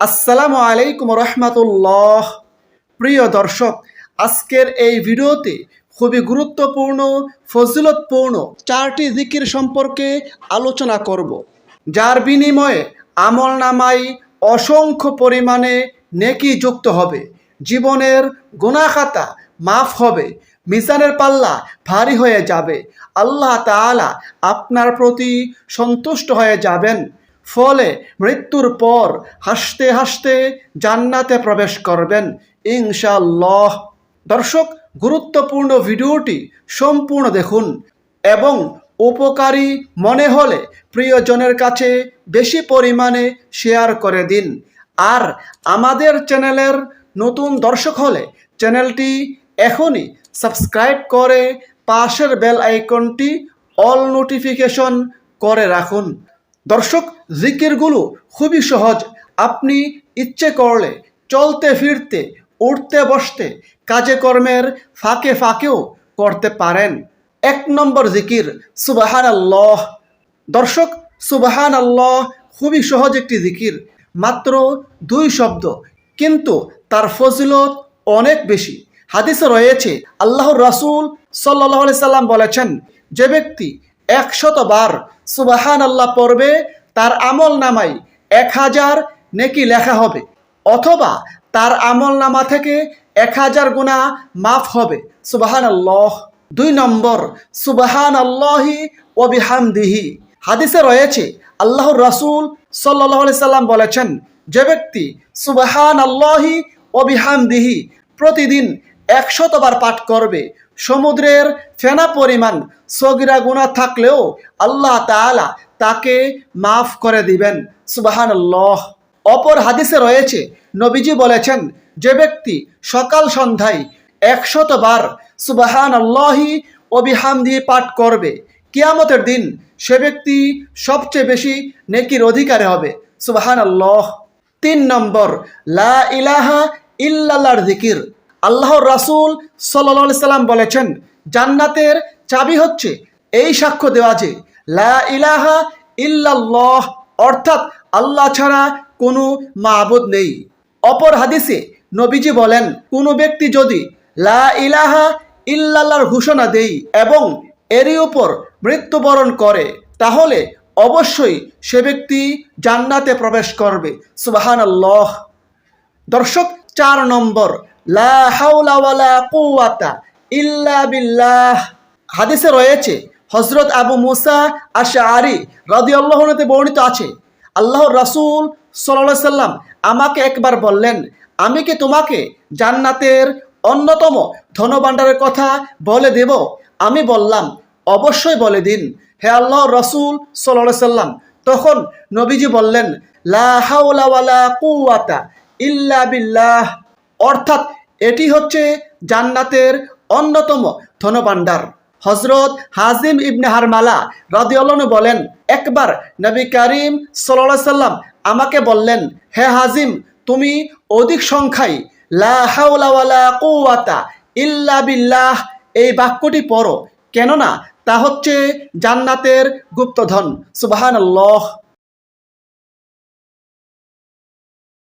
আসসালামু আলাইকুম রহমতুল্লাহ। প্রিয় দর্শক, আজকের এই ভিডিওতে খুবই গুরুত্বপূর্ণ, ফজিলতপূর্ণ চারটি জিকির সম্পর্কে আলোচনা করব। যার বিনিময়ে আমল নামাই অসংখ্য পরিমাণে নেকি যুক্ত হবে। জীবনের গুণাখাতা মাফ হবে, মিজানের পাল্লা ভারী হয়ে যাবে। আল্লাহ তাআলা আপনার প্রতি সন্তুষ্ট হয়ে যাবেন। ফলে মৃত্যুর পর হাসতে হাসতে জান্নাতে প্রবেশ করবেন। ইনশাআল্লাহ। দর্শক, গুরুত্বপূর্ণ ভিডিওটি সম্পূর্ণ দেখুন এবং উপকারী মনে হলে প্রিয়জনের কাছে বেশি পরিমাণে শেয়ার করে দিন। আর আমাদের চ্যানেলের নতুন দর্শক হলে চ্যানেলটি এখনই সাবস্ক্রাইব করে পাশের বেল আইকনটি অল নোটিফিকেশন করে রাখুন। দর্শক, জিকিরগুলো খুবই সহজ। আপনি ইচ্ছে করলে চলতে ফিরতে, উঠতে বসতে কাজে কর্মের ফাঁকে ফাঁকেও করতে পারেন। এক নম্বর জিকির সুবাহান আল্লাহ দর্শক সুবাহান আল্লাহ খুবই সহজ একটি জিকির। মাত্র দুই শব্দ, কিন্তু তার ফজিলত অনেক বেশি। হাদিসে রয়েছে, আল্লাহর রাসূল সাল্লাহ সাল্লাম বলেছেন, যে ব্যক্তি একশত বার সুবাহান আল্লাহ পড়বে, তার আমল নামাই এক হাজার নেকি লেখা হবে, অথবা তার আমল নামা থেকে এক হাজার গুণা মাফ হবে। সুবাহান আল্লাহ দুই নম্বর সুবাহান আল্লাহি ও বিহামদিহি। হাদিসে রয়েছে, আল্লাহর রাসূল সাল্লাহ আলি সাল্লাম বলেছেন, যে ব্যক্তি সুবাহান আল্লাহি ও বিহামদিহি প্রতিদিন একশতবার পাঠ করবে সমুদ্রের ফেনা পরিমাণ সগিরা গুণা থাকলেও আল্লাহ তাআলা তাকে মাফ করে দিবেন। সুবাহান আল্লাহ অপর হাদিসে রয়েছে, নবীজি বলেছেন, যে ব্যক্তি সকাল সন্ধ্যায় একশত বার সুবাহান আল্লাহি দিয়ে পাঠ করবে, কিয়ামতের দিন সে ব্যক্তি সবচেয়ে বেশি নেকির অধিকারে হবে। সুবাহান আল্লাহ তিন নম্বর, লা ইলাহা ইল্লাল্লাহর জিকির। আল্লাহর রাসূল সাল্লাল্লাহু সাল্লাম বলেছেন, জান্নাতের চাবি হচ্ছে এই সাক্ষ্য দেওয়া যে, লা ইলাহা ইল্লাল্লাহ, অর্থাৎ আল্লাহ ছাড়া কোনো মাবুদ নেই। অপর হাদিসে নবীজি বলেন, কোনো ব্যক্তি যদি লা ইলাহা ইল্লাল্লাহর ঘোষণা দেই এবং এরই উপর মৃত্যুবরণ করে, তাহলে অবশ্যই সে ব্যক্তি জান্নাতে প্রবেশ করবে। সুবাহান আল্লাহ দর্শক, চার নম্বর লা হাওলা ওয়ালা ইল্লা বিল্লাহ। হাদিসে রয়েছে হজরত আবু মুসা আশারি রাদিয়াল্লাহুতে বর্ণিত আছে, আল্লাহর রাসূল সাল্লাল্লাহু সাল্লাম আমাকে একবার বললেন, আমি কি তোমাকে জান্নাতের অন্যতম ধনভাণ্ডারের কথা বলে দেব? আমি বললাম, অবশ্যই বলে দিন। হে আল্লাহ রসুল সাল্লাহ সাল্লাম, তখন নবীজি বললেন, লা হাওলা ওয়ালা কুওয়াতা ইল্লা বিল্লাহ। অর্থাৎ এটি হচ্ছে জান্নাতের অন্যতম ধনভাণ্ডার। হজরত হাজিম ইবনে হারমালা রাদিয়াল্লাহু বলেন, একবার নবী করিম সাল্লাল্লাহু সাল্লাম আমাকে বললেন, হে হাজিম, তুমি অধিক সংখ্যায় লা কুওয়াতা ইল্লা বিল্লাহ এই বাক্যটি পড়ো। কেননা তা হচ্ছে জান্নাতের গুপ্তধন। সুবহানাল্লাহ।